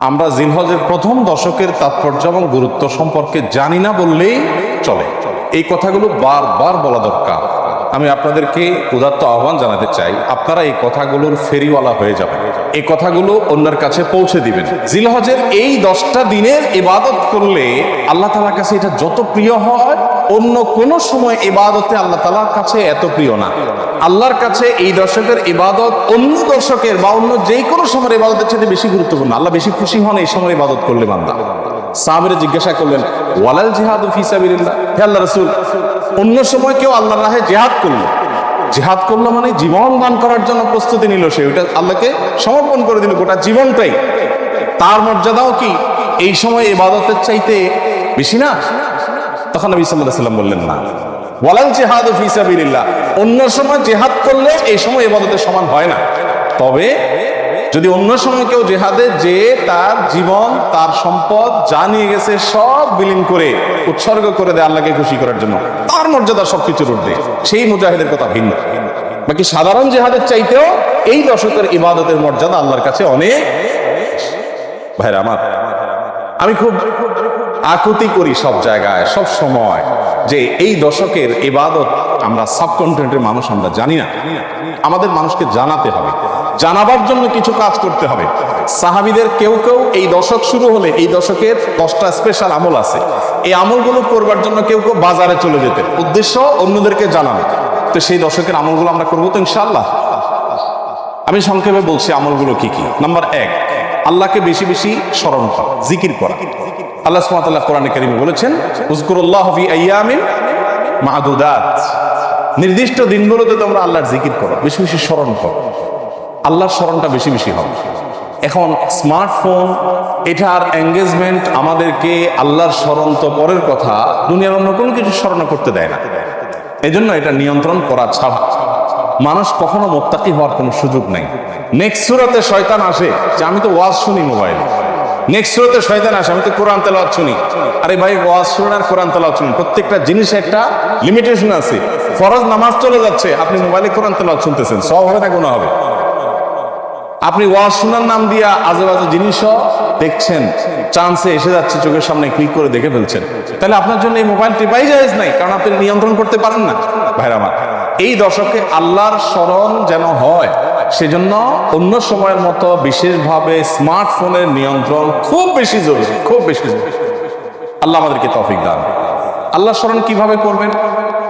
আমরা জিলহজের প্রথম দশকের তাৎপর্য এবং গুরুত্ব সম্পর্কে জানি না বললেই চলে। এই কথাগুলো বারবার বলা দরকার। আমি আপনাদেরকে উদাত্ত আহ্বান জানাতে চাই, আপনারা এই কথাগুলোর ফেরিওয়ালা হয়ে যাবেন। এই কথাগুলো অন্যের কাছে পৌঁছে দিবেন। জিলহজের এই দশটা দিনের ইবাদত করলে আল্লাহ তালার কাছে এটা যত প্রিয় হয়, অন্য কোনো সময় ইবাদতে আল্লাহ তালার কাছে এত প্রিয় না। আল্লাহর কাছে এই দর্শকের ইবাদত অন্য দর্শকের বা অন্য যে কোনো সময়ের ইবাদতের চেয়ে বেশি গুরুত্বপূর্ণ। আল্লাহ বেশি খুশি হন এই সময় ইবাদত করলে বান্দা। সাহাবিরা জিজ্ঞাসা করলেন, ওয়ালাল জিহাদ ফিসাবিল্লাহ হে আল্লাহ রসুল অন্য সময় কেউ আল্লাহর রাহে জেহাদ করল। জেহাদ করল মানে জীবন দান করার জন্য প্রস্তুতি নিল সে, ওইটা আল্লাহকে সমর্পণ করে দিল গোটা জীবনটাই। তার মর্যাদাও কি? এই সময় ইবাদতের চাইতে বেশি না? তখন নবী সাল্লাহ সাল্লাম বললেন, না। ওয়ালাল জেহাদ ফিসাবিল্লাহ অন্য সময় জেহাদ করলে এই সময় ইবাদতের সমান হয় না। তবে যদি অন্য সময় কেউ জেহাদে যে তার জীবন, তার সম্পদ যা নিয়ে গেছে সব বিলীন করে, উৎসর্গ করে দেয় আল্লাহকে খুশি করার জন্য, তার মর্যাদা সবকিছুর ঊর্ধ্বে। সেই মুজাহিদের কথা ভিন্ন। বাকি সাধারণ জেহাদের চাইতেও এই দশকের ইবাদতের মর্যাদা আল্লাহর কাছে অনেক ভাইরা আমার, আমি খুব আকুতি করি সব জায়গায়, সব সময় যে এই দশকের ইবাদত আমরা সাবকন্টিনেন্টের মানুষ আমরা জানি না। আমাদের মানুষকে জানাতে হবে। জানাবার জন্য কিছু কাজ করতে হবে। সাহাবিদের কেউ কেউ এই দশক শুরু হলে এই দশকের দশটা স্পেশাল আমল আছে। এই আমলগুলো করবার জন্য কেউ কেউ বাজারে চলে যেতেন উদ্দেশ্য অন্যদেরকে জানানো। তো সেই দশকের আমলগুলো আমরা করব তো ইনশাল্লাহ আমি সংক্ষেপে বলছি আমলগুলো কি কি। নাম্বার এক, আল্লাহকে বেশি বেশি স্মরণ করা, জিকির করা। আল্লাহ সুবহানাহু কোরআনে কারিমে বলেছেন উজকুরুল্লাহ ফি আইয়ামিন মাদুদাত। নির্দিষ্ট দিনগুলোতে তোমরা আল্লাহর জিকির করো, বেশি বেশি স্মরণ করো। আল্লাহর স্মরণটা বেশি বেশি হবে। এখন স্মার্টফোন এটার এঙ্গেজমেন্ট আমাদেরকে আল্লাহর স্মরণ তো পরের কথা, দুনিয়ার অন্য কোনো কিছু স্মরণ করতে দেয় না। এজন্য এটা নিয়ন্ত্রণ করা ছাড়া মানুষ কখনো মোত্তাকি হওয়ার কোনো সুযোগ নেই। নেক্সট সুরাতে শয়তান আসে, যে আমি তো ওয়াজ শুনি মোবাইলে নেক্সট সুরাতে শয়তান আসে, আমি তো কোরআন তেলাওয়াত শুনি। আরে ভাই, ওয়াজ শুনুন আর কোরআন তেলাওয়াত শুনুন। প্রত্যেকটা জিনিসে একটা লিমিটেশন আছে। ফরজ নামাজ চলে যাচ্ছে, আপনি মোবাইলে কোরআন তেলাওয়াত শুনতেছেন, সব হবে না, কোনো হবে। আপনি ওয়াজ শোনার নাম দিয়া আজে বাজে জিনিসও দেখছেন, চান্সে এসে যাচ্ছে, চোখের সামনে ক্লিক করে দেখে ফেলছেন। তাহলে আপনার জন্য এই মোবাইল টিপাই জায়েজ নাই, কারণ আপনি নিয়ন্ত্রণ করতে পারেন না, ভাইরা আমার। এই দশকে আল্লাহর স্মরণ যেন হয়, সেজন্য অন্য সময়ের মতো বিশেষভাবে স্মার্টফোনের নিয়ন্ত্রণ খুব বেশি জরুরি, খুব বেশি জরুরি। আল্লাহ আমাদেরকে তফিক দান। আল্লাহ স্মরণ কীভাবে করবেন?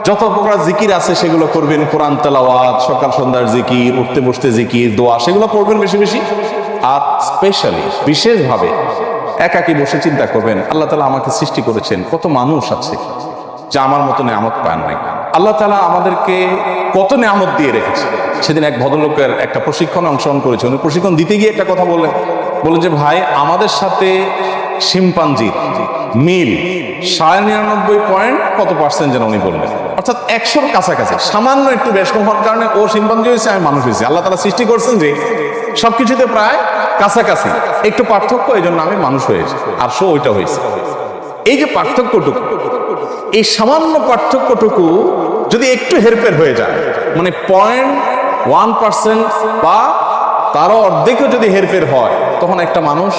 যত প্রকার জিকির আছে, সেগুলো করবেন কোরআন তেলাওয়াত, সকাল সন্ধ্যার জিকির, উঠতে বসতে জিকির, দোয়া, সেগুলো করবেন বেশি বেশি। আর স্পেশালি বিশেষভাবে একাকি বসে চিন্তা করবেন, আল্লাহ তালা আমাকে সৃষ্টি করেছেন, কত মানুষ আছে যা আমার মতো নেয়ামত পান নাই। আল্লাহ তালা আমাদেরকে কত নেয়ামত দিয়ে রেখেছে। সেদিন এক ভদ্রলোকের একটা প্রশিক্ষণে অংশগ্রহণ করেছে। উনি প্রশিক্ষণ দিতে গিয়ে একটা কথা বললেন। বললেন যে, ভাই, আমাদের সাথে শিম্পাঞ্জির মিল, সাড়ে নিরানব্বই পয়েন্ট কত পার্সেন্ট যেন উনি বললেন। অর্থাৎ একশোর কাছাকাছি, সামান্য একটু বেশ কম হওয়ার কারণে ও শিম্পাঞ্জি হয়েছে, আমি মানুষ হয়েছি। আল্লাহ তালা সৃষ্টি করছেন যে, সবকিছুতে প্রায় কাছাকাছি। একটু পার্থক্য এই জন্য আমি মানুষ হয়েছি, আর শো ওইটা হয়েছে। এই যে পার্থক্যটুকু, এই সামান্য পার্থক্যটুকু যদি একটু হেরফের হয়ে যায় মানে পয়েন্ট ওয়ান পার্সেন্ট বা তারও অর্ধেকও যদি হেরফের হয়, তখন একটা মানুষ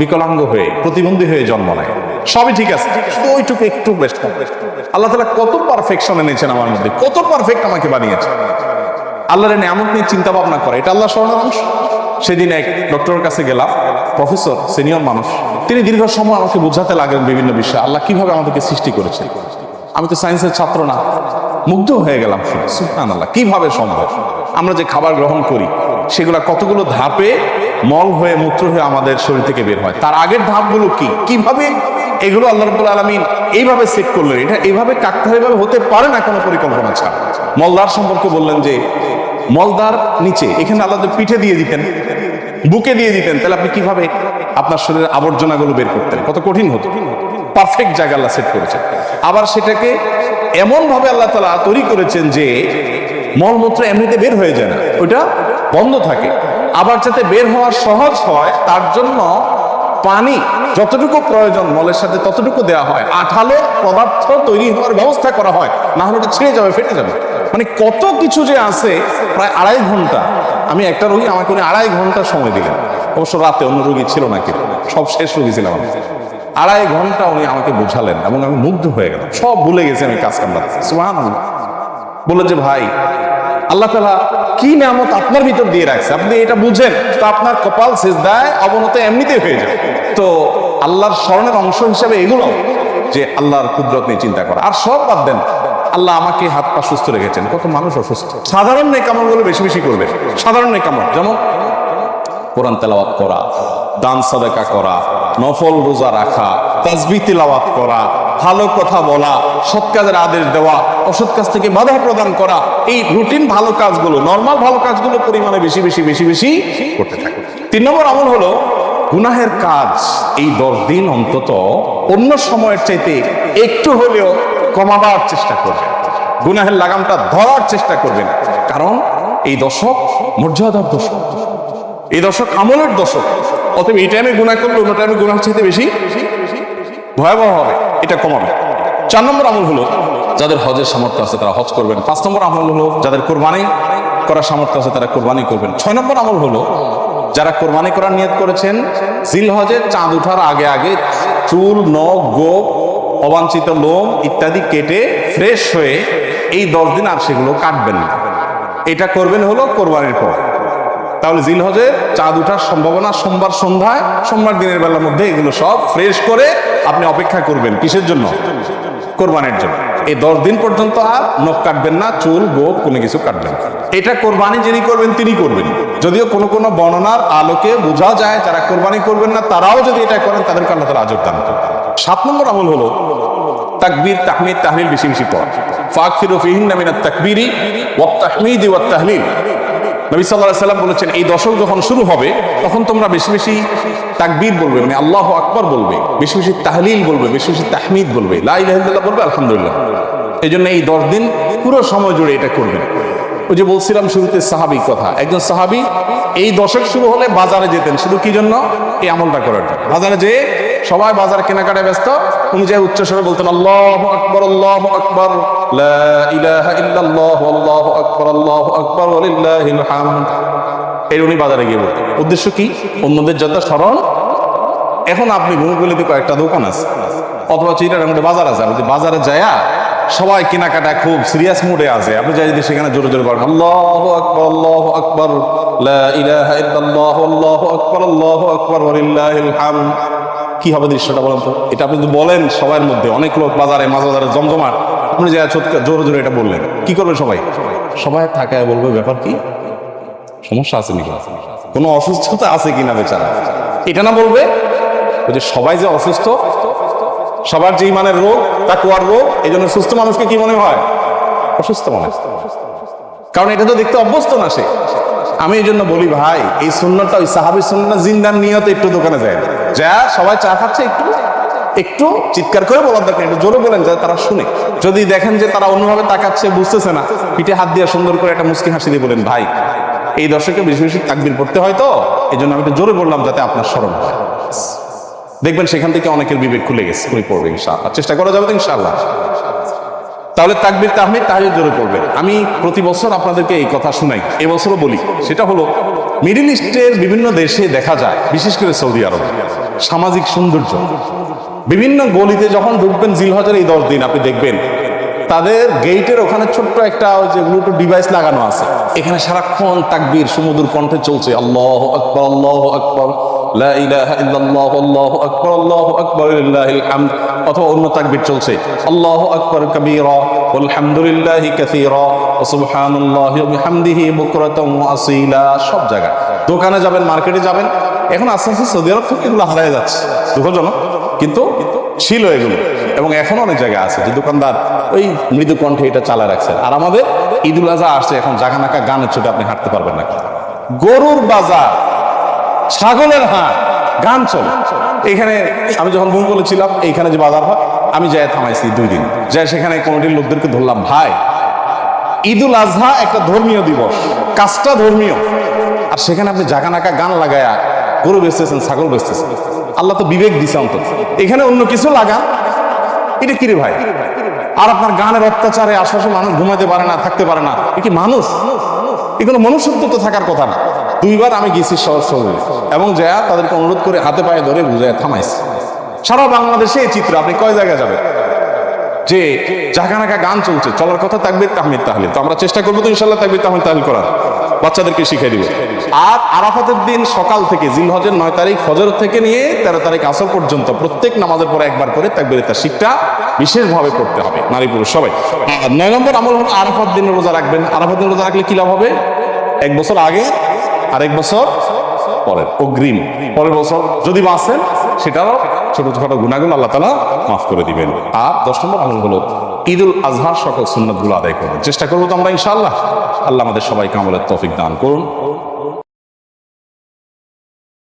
বিকলাঙ্গ হয়ে, প্রতিবন্ধী হয়ে জন্ম নেয়। সবই ঠিক আছে। শুধু ওইটুকু একটু বেস্ট আল্লাহ তালা কত পারফেকশন এনেছেন আমার মধ্যে, কত পারফেক্ট আমাকে বানিয়েছে আল্লাহর নিয়ামত নিয়ে চিন্তা ভাবনা করে, এটা আল্লাহ স্মরণের অংশ। সেদিন এক ডক্টরের কাছে গেলাম প্রফেসর সিনিয়র মানুষ। তিনি দীর্ঘ সময় আমাকে বোঝাতে লাগলেন বিভিন্ন বিষয়, আল্লাহ কীভাবে আমাদেরকে সৃষ্টি করেছে আমি তো সায়েন্সের ছাত্র না, মুগ্ধ হয়ে গেলাম। সুলতান আল্লাহ কীভাবে সম্ভব? আমরা যে খাবার গ্রহণ করি সেগুলা কতগুলো ধাপে মল হয়ে, মূত্র হয়ে আমাদের শরীর থেকে বের হয়? তার আগের ধাপগুলো কি? কীভাবে এগুলো আল্লাহ রব্বুল আলমিন এইভাবে সেট করলেন? এটা এইভাবে কাকতে এইভাবে হতে পারে না কোনো পরিকল্পনা ছাড়া। মলদার সম্পর্কে বললেন যে মলদার নিচে, এখানে আল্লাহ পিঠে দিয়ে দিতেন, বুকে দিয়ে দিতেন। তাহলে আপনি কীভাবে আপনার শরীরের আবর্জনাগুলো বের করতেন? কত কঠিন হতো। পারফেক্ট জায়গা আল্লাহ সেট করেছেন। আবার সেটাকে এমন ভাবে আল্লাহ তালা তৈরি করেছেন যে, মলমূত্র এমনিতে বের হয়ে যায় না। ওইটা বন্ধ থাকে। আবার যাতে বের হওয়া সহজ হয়, তার জন্য পানি যতটুকু প্রয়োজন, মলের সাথে ততটুকু দেওয়া হয়। আঠালো পদার্থ তৈরি হওয়ার ব্যবস্থা করা হয়, না হলে ছিঁড়ে যাবে, ফেটে যাবে। মানে কত কিছু যে আছে, প্রায় আড়াই ঘণ্টা। আমি একটা রোগী, আমাকে উনি আড়াই ঘণ্টা সময় দিলেন। অবশ্য রাতে অন্য রোগী ছিল নাকি সব শেষ রোগী ছিলাম আমি। আড়াই ঘণ্টা উনি আমাকে বুঝালেন এবং আমি মুগ্ধ হয়ে গেলাম। সব ভুলে গেছি আমি কাজ কামড়াতে। বললেন যে, ভাই আল্লাহ তালা কি নামত আপনার ভিতর দিয়ে রাখছে? আপনি এটা বুঝেন, তো আপনার কপাল শেষ দেয় অবনত এমনিতেই হয়ে যায় তো আল্লাহর স্মরণের অংশ হিসাবে এগুলো যে আল্লাহর কুদরত নিয়ে চিন্তা করা। আর সব বাদ দেন, আল্লাহ আমাকে হাত পা সুস্থ রেখেছেন। কত মানুষ অসুস্থ। সাধারণ নেকামলগুলো বেশি বেশি করবে। সাধারণ নেকামল যেমন কোরআন তেলাওয়াত করা, দান সাদাকা করা, নফল রোজা রাখা তাজবি তেলাওয়াত করা ভালো কথা বলা, সৎ কাজের আদেশ দেওয়া, অসৎ কাজ থেকে বাধা প্রদান করা, এই রুটিন ভালো কাজগুলো নর্মাল ভালো কাজগুলো পরিমাণে বেশি বেশি বেশি বেশি করতে থাকে তিন নম্বর আমল হলো, গুনাহের কাজ এই দশ দিন অন্তত অন্য সময়ের চাইতে একটু হলেও কমাবার চেষ্টা করবেন। গুনাহের লাগামটা ধরার চেষ্টা করবেন। কারণ এই দশক মর্যাদার দশক। এই দশক আমলের দশক। অতএব এই টাইমে গুণা করলে অন্য টাইমে গুণার চাইতে বেশি ভয়াবহ হবে, এটা কমাবে। চার নম্বর আমল হলো, যাদের হজের সামর্থ্য আছে তারা হজ করবেন। পাঁচ নম্বর আমল হলো, যাদের কোরবানি করার সামর্থ্য আছে তারা কোরবানি করবেন। ছয় নম্বর আমল হলো, যারা কোরবানি করার নিয়ত করেছেন জিল হজের চাঁদ ওঠার আগে আগে চুল, নখ, গোপ, অবাঞ্ছিত লোম ইত্যাদি কেটে ফ্রেশ হয়ে এই দশ দিন আর সেগুলো কাটবেন না। এটা করবেন হলো কোরবানির পর। তাহলে জিলহজে চাঁদ উঠার সম্ভাবনা সোমবার সন্ধ্যায়, সোমবার দিনের বেলার মধ্যে এগুলো সব ফ্রেশ করে আপনি অপেক্ষা করবেন। কিসের জন্য? কোরবানির জন্য। এই দশ দিন পর্যন্ত আর নখ কাটবেন না, চুল, গোপ, কোনো কিছু কাটবেন। এটা কোরবানি যিনি করবেন, তিনি করবেন। যদিও কোনো কোনো বর্ণনার আলোকে বোঝা যায়, যারা কোরবানি করবেন না, তারাও যদি এটা করেন, তাদেরকে আল্লাহ তারা আজব দান সাত নম্বর আমল হলো তাকবীর, তাহমিদ, তাহলিল বেশি বেশি পড়া। ফাকফিরু ফিহিন্না মিনাত তাকবীরি ওয়াত তাহমিদি ওয়াত তাহলিল। নবী আলাইহি সাল্লাম বলেছেন, এই দশক যখন শুরু হবে, তখন তোমরা বেশি বেশি তাকবীর বলবে মানে আল্লাহু আকবার বলবে, বেশি বেশি তাহলিল বলবে, বেশি বেশি তাহমিদ বলবে, লা ইলাহা ইল্লাল্লাহ বলবে, আলহামদুলিল্লাহ। এই জন্য এই দশ দিন পুরো সময় জুড়ে এটা করবেন। ওই যে বলছিলাম শুরুতে সাহাবি কথা, একজন সাহাবি, এই দশক শুরু হলে বাজারে যেতেন, শুধু কি জন্য? এই আমলটা করার জন্য। বাজারে যেয়ে সবাই বাজার কেনাকাটায় ব্যস্ত, উনি যে উচ্চ স্বরে বলতেন, আল্লাহ আকবর আল্লাহ আকবর উদ্দেশ্য কি? অন্যদের যাতে স্মরণ? এখন আপনি ভূমিগুলিতে কয়েকটা দোকান আছে, অথবা চিটার বাজার আছে, আপনি বাজারে যায়া সবাই কেনাকাটা খুব সিরিয়াস মুডে আছে, আপনি যাই যদি সেখানে জোরে জোরে বলেন, আল্লাহ আকবর আল্লাহ আকবর আল্লাহু আকবর আল্লাহু আকবর কি হবে দৃশ্যটা বলেন তো? এটা আপনি যদি বলেন সবার মধ্যে, অনেক লোক বাজারে মাছ বাজারে জমজমাট, আপনি যা ছোটকা জোরে জোরে এটা বললেন, কি করবে সবাই? সবাই থাকায় বলবে, ব্যাপার কি? সমস্যা আছে নাকি? কোনো অসুস্থতা আছে কিনা বেচারা? এটা না বলবে যে সবাই যে অসুস্থ, সবার যে ইমানের রোগ তা কুয়ার রোগ, এই জন্য সুস্থ মানুষকে কি মনে হয়? অসুস্থ মনে। কারণ এটা তো দেখতে অভ্যস্ত না সে। আমি এই জন্য বলি, ভাই, এই সুন্নতটা ওই সাহাবি সুন্না জিন্দার নিয়তে একটু দোকানে যায় যা, সবাই চা খাচ্ছে একটু। একটু চিৎকার করে বলার দরকার একটু জোরে বলেন যাতে তারা শুনে। যদি দেখেন যে তারা অন্যভাবে তাকাচ্ছে, বুঝতেছে না, পিঠে হাত দিয়ে সুন্দর করে একটা মুসকি হাসি দিয়ে বলেন, ভাই, এই দর্শকে বেশি বেশি তাকবির পড়তে হয় তো? এই জন্য আমি একটু জোরে বললাম যাতে আপনার স্মরণ দেখবেন সেখান থেকে অনেকের বিবেক খুলে গেছে উনি পড়বে ইনশাআল্লাহ। চেষ্টা করা যাবে তো ইনশাআল্লাহ। তাহলে তাকবির তাহমিদ তাহমিদ জোরে পড়বেন আমি প্রতি বছর আপনাদেরকে এই কথা শুনাই, এবছরও বলি। সেটা হলো, মিডিল ইস্টের বিভিন্ন দেশে দেখা যায়, বিশেষ করে সৌদি আরব, সামাজিক সৌন্দর্য। বিভিন্ন গলিতে যখন ঢুকবেন জিলহজের এই দশ দিন, আপনি দেখবেন তাদের গেটের ওখানে ছোট্ট একটা যে ব্লুটুথ ডিভাইস লাগানো আছে। এখানে সারাক্ষণ তাকবীর, সুমধুর কণ্ঠে চলছে। আল্লাহ আকবর আল্লাহ আকবর অথবা অন্য তাকবীর চলছে। আল্লাহু আকবার সব জায়গায়। দোকানে যাবেন, মার্কেটে যাবেন। এখন আস্তে আস্তে সৌদি আরব থেকে এগুলো হারায় যাচ্ছে। দুঃখজনক। কিন্তু ছিল এগুলো। এবং এখন অনেক জায়গায় আছে যে দোকানদার ওই মৃদু কণ্ঠে এটা চালায় রাখছে। আর আমাদের ঈদুল আজহা আসছে, এখন জাগানাকা গানের ছোটে আপনি হাঁটতে পারবেন না। গরুর বাজার, ছাগলের হাট, গান চলে। এখানে আমি যখন বোন বলেছিলাম, এইখানে যে বাজার হয়, আমি যাই থামাইছি দুই দিন। যাই সেখানে কমিটির লোকদেরকে ধরলাম, ভাই, ঈদুল আজহা একটা ধর্মীয় দিবস। কাজটা ধর্মীয়। আর সেখানে আপনি জাগানাকা গান লাগায়া গরু বেচতেছেন, ছাগল বেচতেছেন। আল্লাহ তো বিবেক দিছে অন্তত। এখানে অন্য কিছু লাগা? এটা কিরে ভাই? আর আপনার গানের অত্যাচারে আশপাশে মানুষ ঘুমাতে পারে না, থাকতে পারে না। এ কি মানুষ? এগুলো মনুষ্যত্ব তো থাকার কথা না। দুইবার আমি গেছি শহর শহরে এবং যা তাদেরকে অনুরোধ করে হাতে পায়ে ধরে বুঝায় থামাইছি। সারা বাংলাদেশে এই চিত্র, আপনি কয় জায়গায় যাবেন? যে জাগানাকা গান চলছে, চলার কথা তাকবির, তাহমিদ তাহলে তো আমরা চেষ্টা করব তো ইনশাল্লাহ তাকবির, তাহমিদ তাহলে করার। বাচ্চাদেরকে শিখিয়ে দিব। আর আরাফাতের দিন সকাল থেকে জিলহজের নয় তারিখ ফজর থেকে নিয়ে তেরো তারিখ আসর পর্যন্ত প্রত্যেক নামাজের পরে একবার করে তাকবির শিখটা বিশেষভাবে করতে হবে, নারী পুরুষ সবাই। নয় নম্বর আমল হল আরাফাত দিন রোজা রাখবেন। আরাফাত দিন রোজা রাখলে কি লাভ হবে? এক বছর আগে আর এক বছর পরের, অগ্রিম পরের বছর যদি বাঁচেন, সেটারও ছোট ছোট গুণাগুলো আল্লাহ তালা মাফ করে দিবেন। আর দশ নম্বর আমল হলো ঈদুল আজহার সকল সুন্নতগুলো আদায় করবেন। চেষ্টা করব তো আমরা ইনশাআল্লাহ। আল্লাহ আমাদের সবাইকে আমলের তৌফিক দান করুন।